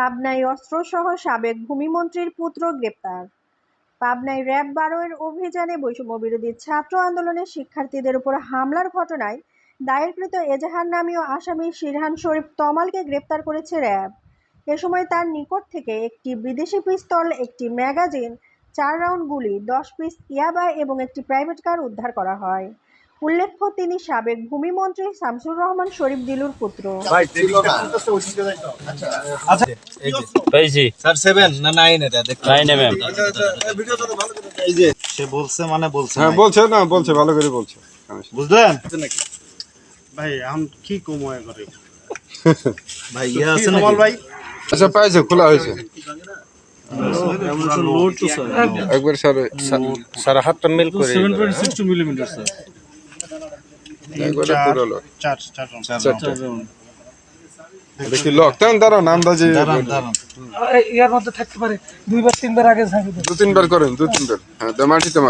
পাবনায় অস্ত্রসহ সাবেক ভূমিমন্ত্রীর পুত্র গ্রেপ্তার। পাবনায় র্যাব বারোয়ের অভিযানে বৈষম্য বিরোধী ছাত্র আন্দোলনের শিক্ষার্থীদের উপর হামলার ঘটনায় দায়েরকৃত এজাহার নামীয় আসামি শিরহান শরীফ তমালকে গ্রেপ্তার করেছে র্যাব। এ সময় তার নিকট থেকে একটি বিদেশি পিস্তল, একটি ম্যাগাজিন, চার রাউন্ড গুলি, দশ পিস ইয়াবা এবং একটি প্রাইভেট কার উদ্ধার করা হয়। উল্লেখ্য তিনি সাবেক ভূমি ভূমিমন্ত্রী শামসুর রহমান শরীফ দিলুর পুত্র। আচ্ছা। না সে বলছে মানে বলছে হ্যাঁ বলছে না বলছে ভালো করে বলছে। বুঝলেন? ভাই এখন কি কময় করে ভাই ইয়ে আছে নাকি? ভাই? আচ্ছা পাইছে খোলা হয়েছে। স্যার একবার সাড়ে সাড়ে হাতটা মিল করে seven point six two millimeter sir দেখি লক তেন দাঁড়ান আন্দাজে দাঁড়ান। দাঁড়ান ইয়ার মধ্যে থাকতে পারে। দুইবার তিনবার আগে দু তিনবার করেন দু তিনবার। হ্যাঁ তো